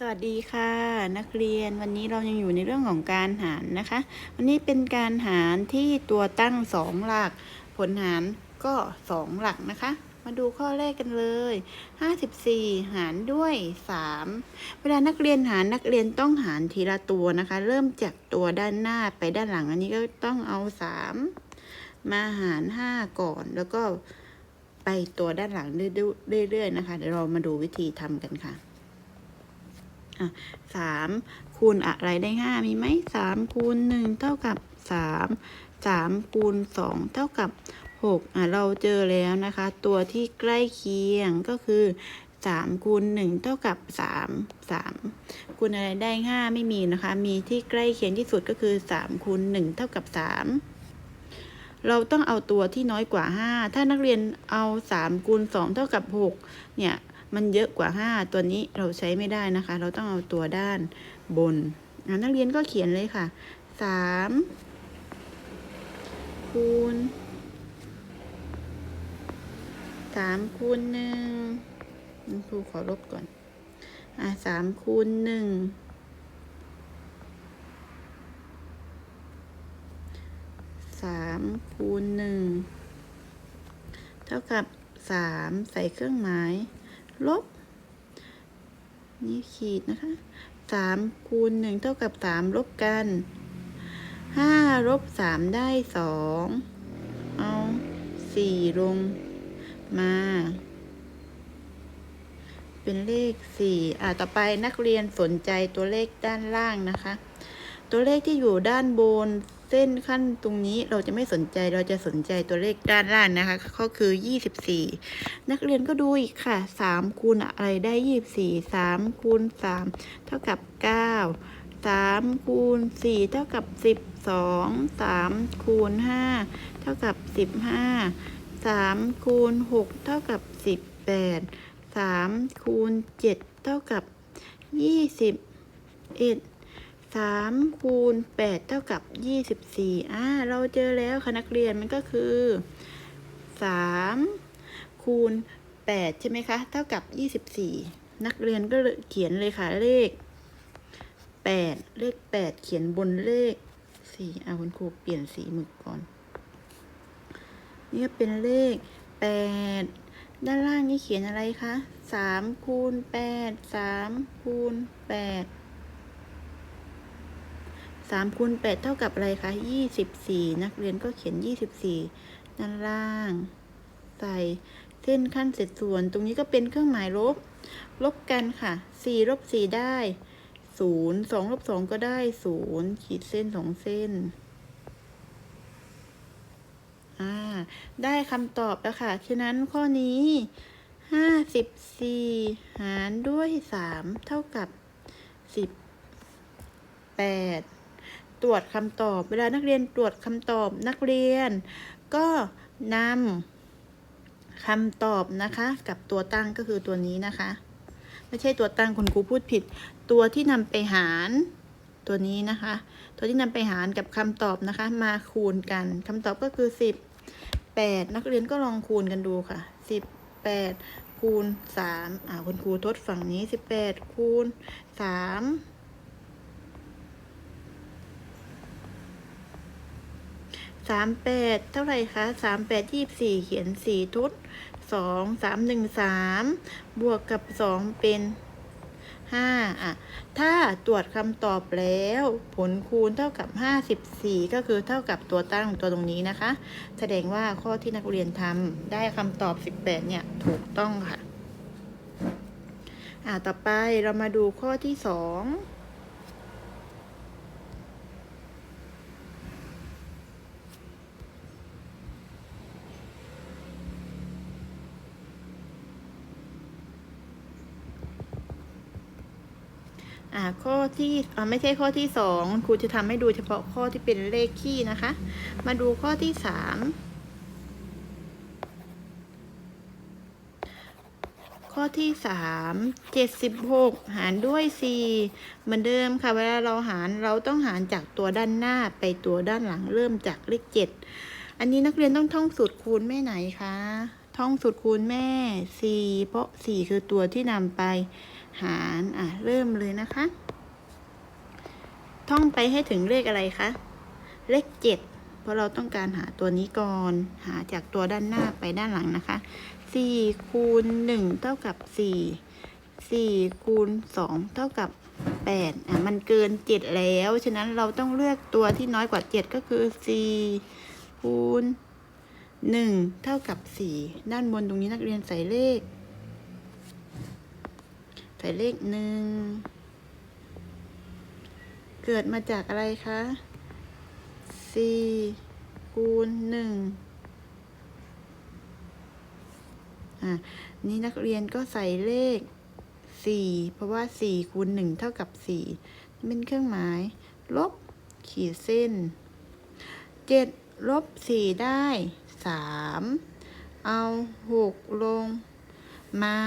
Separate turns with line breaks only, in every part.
สวัสดีค่ะนักเรียนวันนี้เรายังอยู่ในเรื่องของการหารนะคะ วันนี้เป็นการหารที่ตัวตั้งสองหลัก ผลหารก็สองหลักนะคะ มาดูข้อแรกกันเลย 54 หารด้วย 3 เวลานักเรียนหารนักเรียนต้องหารทีละตัวนะคะ เริ่มจากตัวด้านหน้าไปด้านหลัง อันนี้ก็ต้องเอา 3 มาหาร 5 ก่อนแล้วก็ไปตัวด้านหลังเรื่อยๆนะคะเดี๋ยวเรามาดูวิธีทำกันค่ะ อะสามคูณอะไรได้ห้ามีไหมสามคูณหนึ่งเท่ากับสามสามคูณสองเท่ากับหกอะเราเจอแล้วนะคะ ตัวที่ใกล้เคียงก็คือสามคูณหนึ่งเท่ากับสามสามคูณอะไรได้ห้าไม่มีนะคะ มีที่ใกล้เคียงที่สุดก็คือสามคูณหนึ่งเท่ากับสามเราต้องเอาตัวที่น้อยกว่าห้าถ้านักเรียนเอาสามคูณสองเท่ากับหกเนี่ย มันเยอะกว่า 5 ตัวนี้เราใช้ไม่ได้นะคะ เราต้องเอาตัวด้านบนนักเรียนก็เขียนเลยค่ะ 3 คูณ 3 คูณหนึ่งครูขอลบก่อน อะ3คูณหนึ่งสามคูณหนึ่งเท่ากับสามใส่เครื่องหมาย ลบ นี่ขีดนะคะสามคูณหนึ่งเท่ากับสามลบกันห้าลบสามได้สองเอาสี่ลงมา เป็นเลขสี่อ่าต่อไปนักเรียนสนใจตัวเลขด้านล่างนะคะ ตัวเลขที่อยู่ด้านบน ส้นขั้นตรงนี้เราจะไม่สนใจเราจะสนใจตัวเลขด้านล่างนะคะ ก็คือ 24 นักเรียนก็ดูอีกค่ะ 3 คูณอะไรได้ 24 3 คูณ 3 เท่ากับ 9 3 คูณ 4 เท่ากับ 12 3 คูณ 5 เท่ากับ 15 3 คูณ 6 เท่ากับ 18 3 คูณ 7 เท่ากับ 21 สามคูณแปดเท่ากับยี่สิบสี่อ่าเราเจอแล้วค่ะนักเรียนมันก็คือสามคูณแปดใช่ไหมคะ เท่ากับยี่สิบสี่นักเรียนก็เขียนเลยค่ะเลขแปดเลขแปดเขียนบนเลขสี่อ่าคุณครูเปลี่ยนสีหมึกก่อน นี่ก็เป็นเลขแปดด้านล่างนี่เขียนอะไรคะสามคูณแปดสามคูณแปด สามคูณแปดเท่ากับอะไรคะยี่สิบสี่นักเรียนก็เขียนยี่สิบสี่ด้านล่าง ใส่เส้นขั้นเศษส่วน ตรงนี้ก็เป็นเครื่องหมายลบ ลบกันค่ะสี่ลบสี่ได้ศูนย์สองลบสองก็ได้ศูนย์ขีดเส้นสองเส้นอ่าได้คำตอบแล้วค่ะ ฉะนั้นข้อนี้ห้าสิบสี่หารด้วยสามเท่ากับสิบแปด ตรวจคำตอบ เวลานักเรียนตรวจคำตอบนักเรียน ก็นำคำตอบนะคะ กับตัวตั้งก็คือตัวนี้นะคะ ไม่ใช่ตัวตั้งคุณครูพูดผิด ตัวที่นำไปหารตัวนี้นะคะ ตัวที่นำไปหารกับคำตอบนะคะ มาคูณกันคำตอบก็คือ 10 8 นักเรียนก็ลองคูณกันดูค่ะ 18 คูณ3อ่าคุณครูทดฝั่งนี้ 18 คูณ 3 สามแปดเท่าไหร่คะสามแปดยี่สี่เขียนสี่ทุดสองสามหนึ่งสามบวกกับสองเป็นห้าอะ ถ้าตรวจคำตอบแล้ว ผลคูณเท่ากับห้าสิบสี่ก็คือเท่ากับตัวตั้งตัวตรงนี้นะคะ แสดงว่าข้อที่นักเรียนทำได้คำตอบสิบแปดเนี่ยถูกต้องค่ะ อ่าต่อไปเรามาดูข้อที่สอง อ่า ข้อที่ไม่ใช่ข้อที่สองครูจะทำให้ดูเฉพาะข้อที่เป็นเลขคี่นะคะ มาดูข้อที่สามข้อที่สามเจ็ดสิบหกหารด้วยสี่เหมือนเดิมค่ะ เวลาเราหารเราต้องหารจากตัวด้านหน้าไปตัวด้านหลังเริ่มจากเลขเจ็ดอันนี้นักเรียนต้องท่องสูตรคูณแม่ไหนคะท่องสูตรคูณแม่สี่เพราะสี่คือตัวที่นำไปหารอะเริ่มเลยนะคะ ท่องไปให้ถึงเลขอะไรคะ เลขเจ็ดเพราะเราต้องการหาตัวนี้ก่อน หาจากตัวด้านหน้าไปด้านหลังนะคะสี่คูณหนึ่งเท่ากับสี่สี่คูณสองเท่ากับแปดอะมันเกินเจ็ดแล้ว ฉะนั้นเราต้องเลือกตัวที่น้อยกว่าเจ็ดก็คือสี่คูณหนึ่งเท่ากับสี่ด้านบนตรงนี้นักเรียนใส่เลข ใส่เลขหนึ่ง เกิดมาจากอะไรคะสี่คูณหนึ่งอะนี่นักเรียนก็ใส่เลขสี่เพราะว่าสี่คูณหนึ่งเท่ากับสี่เป็นเครื่องหมาย ลบขีดเส้นเจ็ดลบสี่ได้สามเอาหกลงมา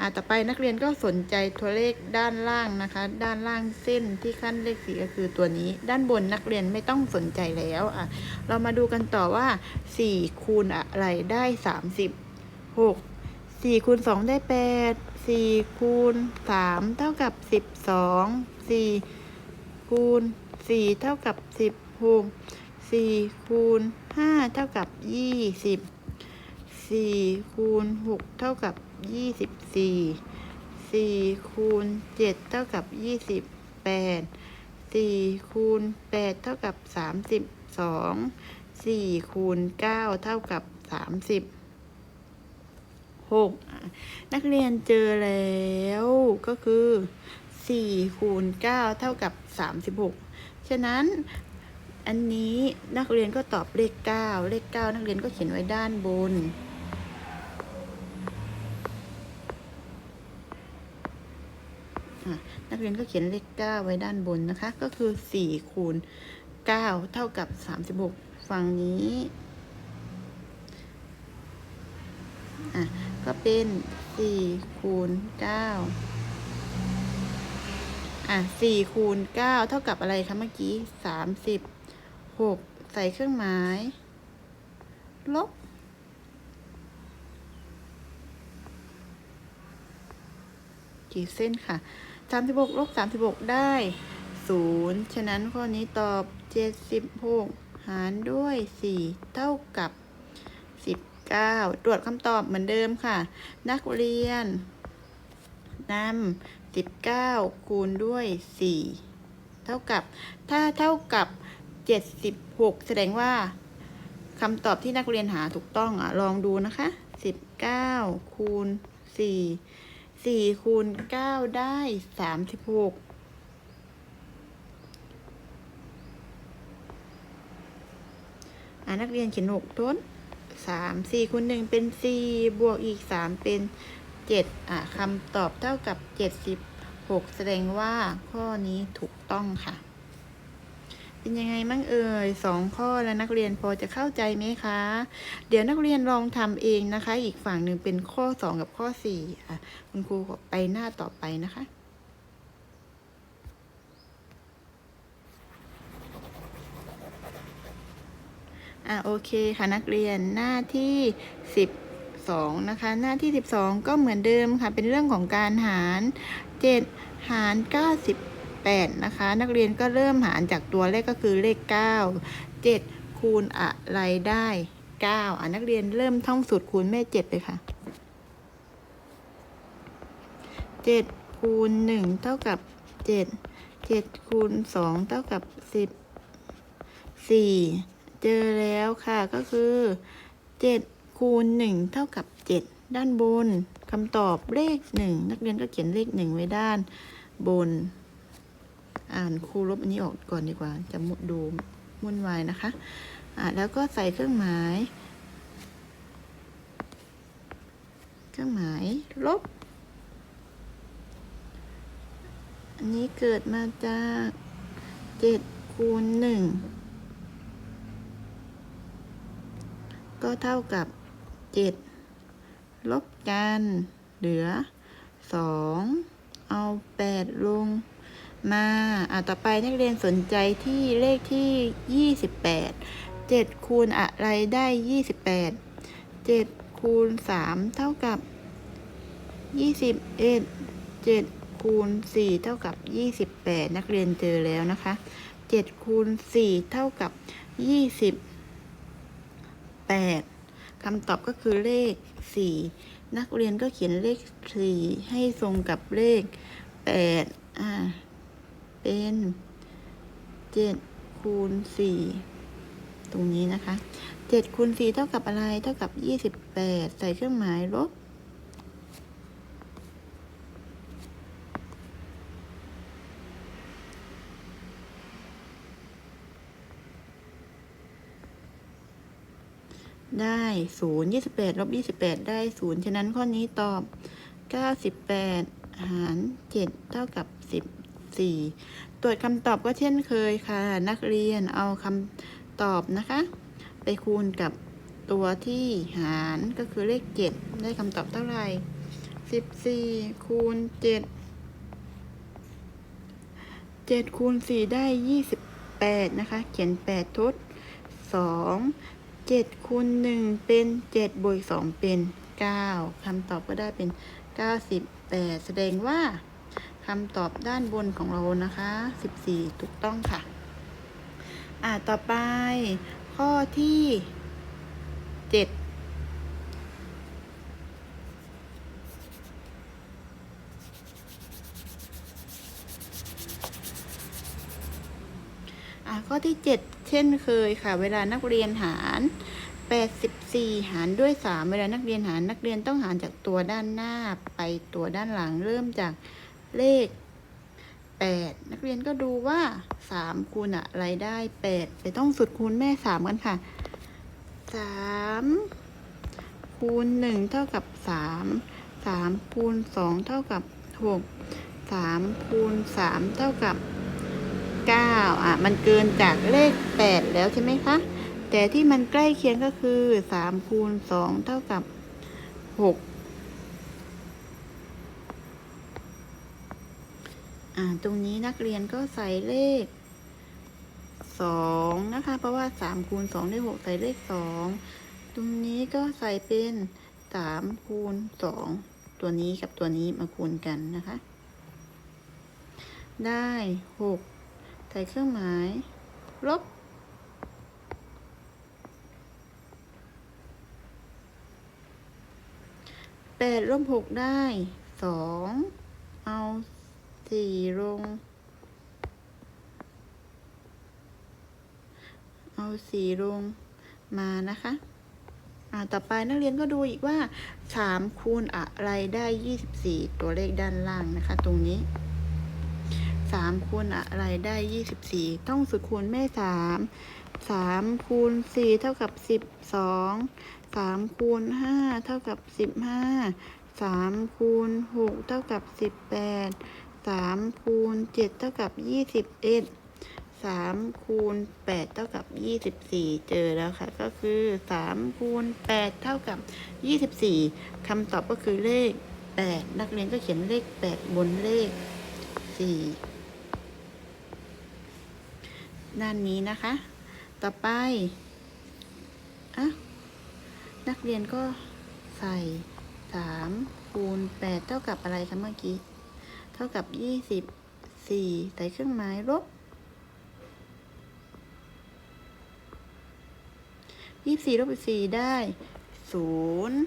อ่าต่อไปนักเรียนก็สนใจตัวเลขด้านล่างนะคะ ด้านล่างเส้นที่ขั้นเลขสีก็คือตัวนี้ ด้านบนนักเรียนไม่ต้องสนใจแล้วอะเรามาดูกันต่อว่าสี่คูณอะไรได้สามสิบหกสี่คูณสองได้แปดสี่คูณสามเท่ากับสิบสองสี่คูณสี่เท่ากับสิบหกสี่คูณห้าเท่ากับยี่สิบสี่คูณหกเท่ากับ ยี่สิบสี่สี่คูณเจ็ดเท่ากับยี่สิบแปดสี่คูณแปดเท่ากับสามสิบสองสี่คูณเก้าเท่ากับสามสิบหกนักเรียนเจอแล้วก็คือสี่คูณเก้าเท่ากับสามสิบหกฉะนั้นอันนี้นักเรียนก็ตอบเลขเก้าเลขเก้านักเรียนก็เขียนไว้ด้านบน อะ นักเรียนก็เขียนเลขเก้าไว้ด้านบนนะคะ ก็คือสี่คูณเก้าเท่ากับสามสิบหกฝั่งนี้อะก็เป็นสี่คูณเก้าอะสี่คูณเก้าเท่ากับอะไรคะเมื่อกี้สามสิบหกใส่เครื่องหมาย ลบกี่เส้นค่ะ สามสิบหกลบสามสิบหกได้ศูนย์ฉะนั้นข้อนี้ตอบเจ็ดสิบหกหารด้วยสี่เท่ากับสิบเก้าตรวจคำตอบเหมือนเดิมค่ะ นักเรียนนำสิบเก้าคูณด้วยสี่เท่ากับ ถ้าเท่ากับเจ็ดสิบหกแสดงว่าคำตอบที่นักเรียนหาถูกต้องอะ ลองดูนะคะสิบเก้าคูณสี่ สี่คูณเก้าได้สามสิบหกอ่านักเรียนเขียนหกทวนสามสี่คูณหนึ่งเป็นสี่บวกอีกสามเป็นเจ็ดอ่าคำตอบเท่ากับเจ็ดสิบหกแสดงว่าข้อนี้ถูกต้องค่ะ เป็นยังไงมั่งเอ่ยสองข้อแล้วนักเรียนพอจะเข้าใจไหมคะ เดี๋ยวนักเรียนลองทำเองนะคะ อีกฝั่งหนึ่งเป็นข้อสองกับข้อสี่อะคุณครูขอไปหน้าต่อไปนะคะอะโอเคค่ะนักเรียนหน้าที่สิบสองนะคะหน้าที่สิบสองก็เหมือนเดิมค่ะ เป็นเรื่องของการหารเจ็ดหารเก้าสิบ แปดนะคะ นักเรียนก็เริ่มหารจากตัวเลขก็คือเลขเก้าเจ็ดคูณอะไรได้เก้าอะนักเรียนเริ่มท่องสูตรคูณแม่เจ็ดเลยค่ะเจ็ดคูณหนึ่งเท่ากับเจ็ดเจ็ดคูณสองเท่ากับสิบสี่เจอแล้วค่ะก็คือเจ็ดคูณหนึ่งเท่ากับเจ็ดด้านบนคำตอบเลขหนึ่งนักเรียนก็เขียนเลขหนึ่งไว้ด้านบน อ่านครูลบอันนี้ออกก่อนดีกว่า จะมุดดูมุ่นวายนะคะอ่าแล้วก็ใส่เครื่องหมาย เครื่องหมายลบ อันนี้เกิดมาจากเจ็ดคูณหนึ่งก็เท่ากับเจ็ดลบกัน เหลือสองเอาแปดลง มาอะต่อไปนักเรียนสนใจที่เลขที่ยี่สิบแปดเจ็ดคูณอะไรได้ยี่สิบแปดเจ็ดคูณสามเท่ากับยี่สิบเอ็ดเจ็ดคูณสี่เท่ากับยี่สิบแปดนักเรียนเจอแล้วนะคะเจ็ดคูณสี่เท่ากับยี่สิบแปดคำตอบก็คือเลขสี่นักเรียนก็เขียนเลขสี่ให้ตรงกับเลขแปดอ่า เป็นเจ็ดคูณสี่ตรงนี้นะคะเจ็ดคูณสี่เท่ากับอะไร เท่ากับยี่สิบแปดใส่เครื่องหมายลบได้ศูนย์ยี่สิบแปดลบยี่สิบแปดได้ศูนย์ฉะนั้นข้อนี้ตอบเก้าสิบแปดหารเจ็ดเท่ากับสิบ สี่ตรวจคำตอบก็เช่นเคยค่ะ นักเรียนเอาคำตอบนะคะ ไปคูณกับตัวที่หารก็คือเลขเจ็ดได้คำตอบเท่าไหร่สิบสี่คูณเจ็ดเจ็ดคูณสี่ได้ยี่สิบแปดนะคะ เขียนแปดทดสองเจ็ดคูณหนึ่งเป็นเจ็ดบวกสองเป็นเก้าคำตอบก็ได้เป็นเก้าสิบแปดแสดงว่า คำตอบด้านบนของเรานะคะสิบสี่ถูกต้องค่ะ อ่าต่อไป ข้อที่เจ็ดอ่าข้อที่เจ็ดเช่นเคยค่ะ เวลานักเรียนหารแปดสิบสี่หารด้วยสามเวลานักเรียนหารนักเรียนต้องหารจากตัวด้านหน้าไปตัวด้านหลังเริ่มจาก เลข 8 นักเรียนก็ดูว่า 3 คูณอะไรได้ 8 ไปต้องสุดคูณแม่ 3 กันค่ะ 3 คูณ 1 เท่ากับ 3 3 คูณ 2 เท่ากับ 6 3 คูณ 3 เท่ากับ 9 อะ มันเกินจากเลข 8 แล้วใช่ไหมคะ แต่ที่มันใกล้เคียงก็คือ 3 คูณ 2 เท่ากับ 6 อ่าตรงนี้นักเรียนก็ใส่เลขสองนะคะ เพราะว่าสามคูณสองได้หกใส่เลขสองตรงนี้ก็ใส่เป็นสามคูณสองตัวนี้กับตัวนี้มาคูณกันนะคะ ได้หกใส่เครื่องหมายลบแปดลบหกได้สองเอา สี่ลง เอาสีลงมานะคะอ่าต่อไปนักเรียนก็ดูอีกว่าสามคูณอะไรได้ยี่สิบสี่ตัวเลขด้านล่างนะคะ ตรงนี้สามคูณอะไรได้ยี่สิบสี่ต้องสุดคูณแม่สามสามคูณสี่เท่ากับสิบสองสามคูณห้าเท่ากับสิบห้าสามคูณหกเท่ากับสิบแปด สามคูณเจ็ดเท่ากับยี่สิบเอ็ดสามคูณแปดเท่ากับยี่สิบสี่เจอแล้วค่ะ ก็คือสามคูณแปดเท่ากับยี่สิบสี่คำตอบก็คือเลขแปดนักเรียนก็เขียนเลขแปดบนเลขสี่ด้านนี้นะคะ ต่อไปอะนักเรียนก็ใส่สามคูณแปดเท่ากับอะไรคะเมื่อกี้ ท่ากับยี่สิบสี่ใส่เครื่องหมายลบยี่สี่ลบสี่ได้ศูนย์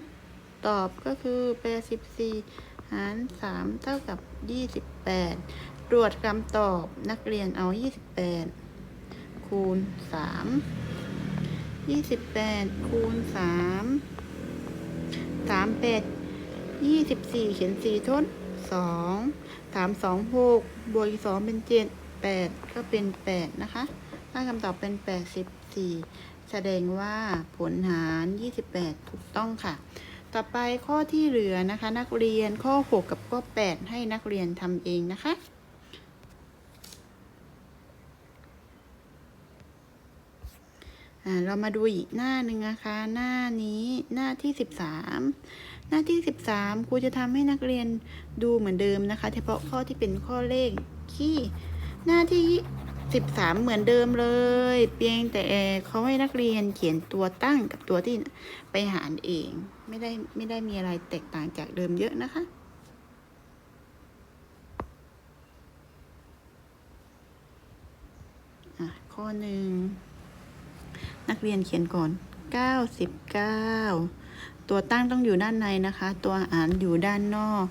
ตอบก็คือแปดสิบสี่หารสามเท่ากับยี่สิบแปดตรวจคำตอบนักเรียนเอายี่สิบแปดคูณสามยี่สิบแปดคูณสามสามแปดยี่สิบสี่เขียนสี่ทด สองสามสองหกบวกอีกสองเป็นเจ็ดแปดก็เป็นแปดนะคะ ถ้าคำตอบเป็นแปดสิบสี่แสดงว่าผลหาร 28 ถูกต้องค่ะ ต่อไปข้อที่เหลือนะคะ นักเรียนข้อ 6 กับข้อ 8 ให้นักเรียนทำเองนะคะอ่าเรามาดูอีกหน้าหนึ่งนะคะ หน้านี้หน้าที่ 13 หน้าที่ 13 ครูจะทำให้นักเรียนดูเหมือนเดิมนะคะ เฉพาะข้อที่เป็นข้อเลขขี้หน้าที่ 13 เหมือนเดิมเลย เพียงแต่เขาให้นักเรียนเขียนตัวตั้งกับตัวที่ไปหารเอง ไม่ได้ไม่ได้มีอะไรแตกต่างจากเดิมเยอะนะคะข้อหนึ่งนักเรียนเขียนก่อน 99 ตัวตั้งต้องอยู่ด้านในนะคะ ตัวหารอยู่ด้านนอก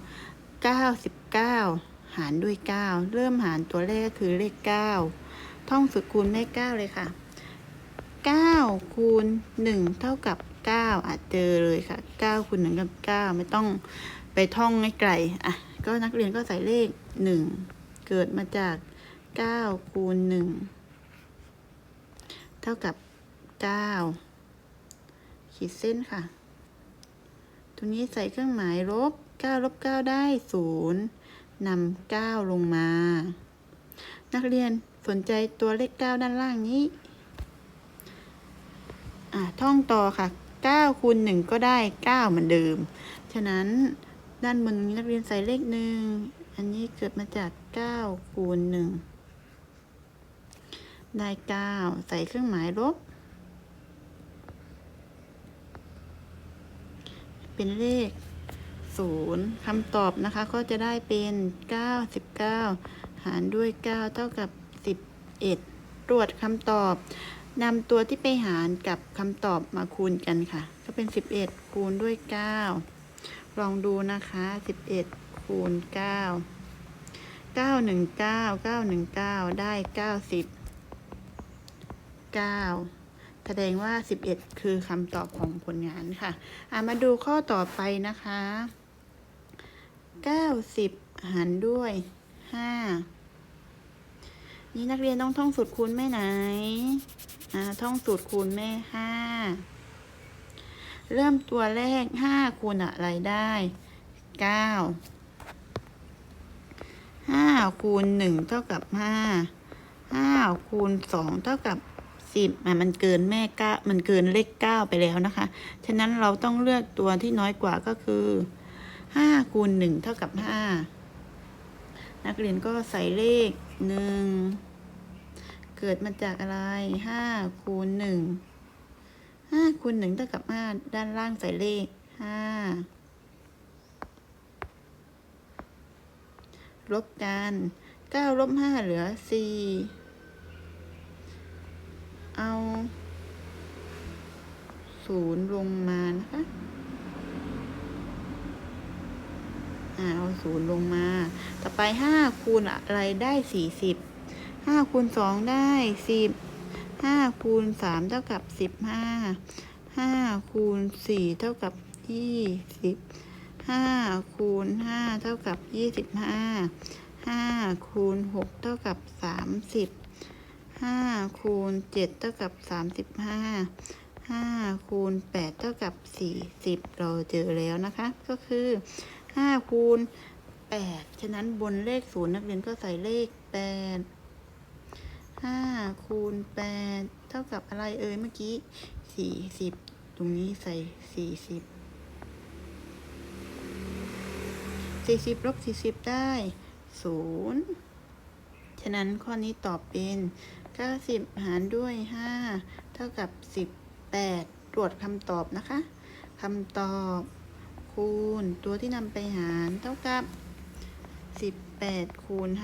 99 หารด้วย 9 เริ่มหารตัวเลขก็คือเลข 9 ท่องสูตรคูณเลข 9 เลยค่ะ 9 คูณ 1 เท่ากับ 9 อาจเจอเลยค่ะ 9 คูณ 1 กับ 9 ไม่ต้องไปท่องให้ไกลอะ ก็นักเรียนก็ใส่เลข 1 เกิดมาจาก 9 คูณ 1 เท่ากับ 9 ขีดเส้นค่ะ ตรงนี้ใส่เครื่องหมายลบ9ลบ9ได้0นำ9ลงมา นักเรียนสนใจตัวเลข 9 ด้านล่างนี้ อะท่องต่อค่ะ9คูณ1ก็ได้ 9 เหมือนเดิม ฉะนั้นด้านบนนี้นักเรียนใส่เลขหนึ่งอันนี้เกิดมาจาก 9 คูณ1ได้ 9 ใส่เครื่องหมายลบ เป็นเลข0คำตอบนะคะก็จะได้เป็น99หารด้วย9เท่ากับ11ตรวจคำตอบนำตัวที่ไปหารกับคำตอบมาคูณกันค่ะ ก็เป็น 11 คูณด้วย 9 ลองดูนะคะ 11 คูณ 9 919 919 ได้ 90 9 แสดงว่า 11 คือคำตอบของผลงานค่ะอะมาดูข้อต่อไปนะคะ 90 หารด้วย 5 นี่นักเรียนต้องท่องสูตรคูณแม่ไหน อ่า ท่องสูตรคูณแม่ 5 เริ่มตัวแรก 5 คูณอะไรได้ 9 5 คูณ 1 เท่ากับ 5 5 คูณ 2 เท่ากับ 10อะมันเกินแม่ก้ามันเกินเลข9ไปแล้วนะคะ ฉะนั้นเราต้องเลือกตัวที่น้อยกว่าก็คือ5คูณ1เท่ากับ5นักเรียนก็ใส่เลข1เกิดมาจากอะไร5คูณ1 5คูณ1เท่ากับ5ด้านล่างใส่เลข5ลบกัน9ลบ5เหลือ4 เอา0ลงมานะคะอ่าเอา0ลงมา ต่อไป5คูณอะไรได้40 5คูณ2ได้10 5คูณ3เท่ากับ15 5คูณ4เท่ากับ20 5คูณ5เท่ากับ25 5คูณ6เท่ากับ 30 5คูณ7เท่ากับ35 5คูณ8เท่ากับ40เราเจอแล้วนะคะ ก็คือ5คูณ8ฉะนั้นบนเลข0นักเรียนก็ใส่เลข8 5คูณ8เท่ากับอะไรเอ่ยเมื่อกี้40ตรงนี้ใส่40 40ลบ40ได้0ฉะนั้นข้อนี้ตอบเป็น 90 หารด้วย 5 เท่ากับ 18 ตรวจคำตอบนะคะคำตอบคูณตัวที่นำไปหารเท่ากับ 18 คูณ 5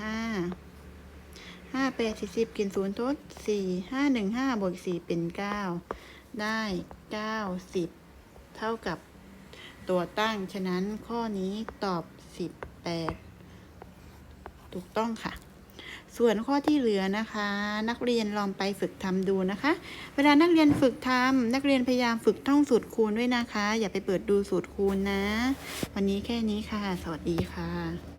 5 8 40กิน0ทด 4 5 1 5บวก4เป็น 9 ได้ 90 เท่ากับตัวตั้ง ฉะนั้นข้อนี้ตอบ 18 ถูกต้องค่ะ ส่วนข้อที่เหลือนะคะ นักเรียนลองไปฝึกทำดูนะคะ เวลานักเรียนฝึกทำนักเรียนพยายามฝึกท่องสูตรคูณด้วยนะคะ อย่าไปเปิดดูสูตรคูณนะ วันนี้แค่นี้ค่ะ สวัสดีค่ะ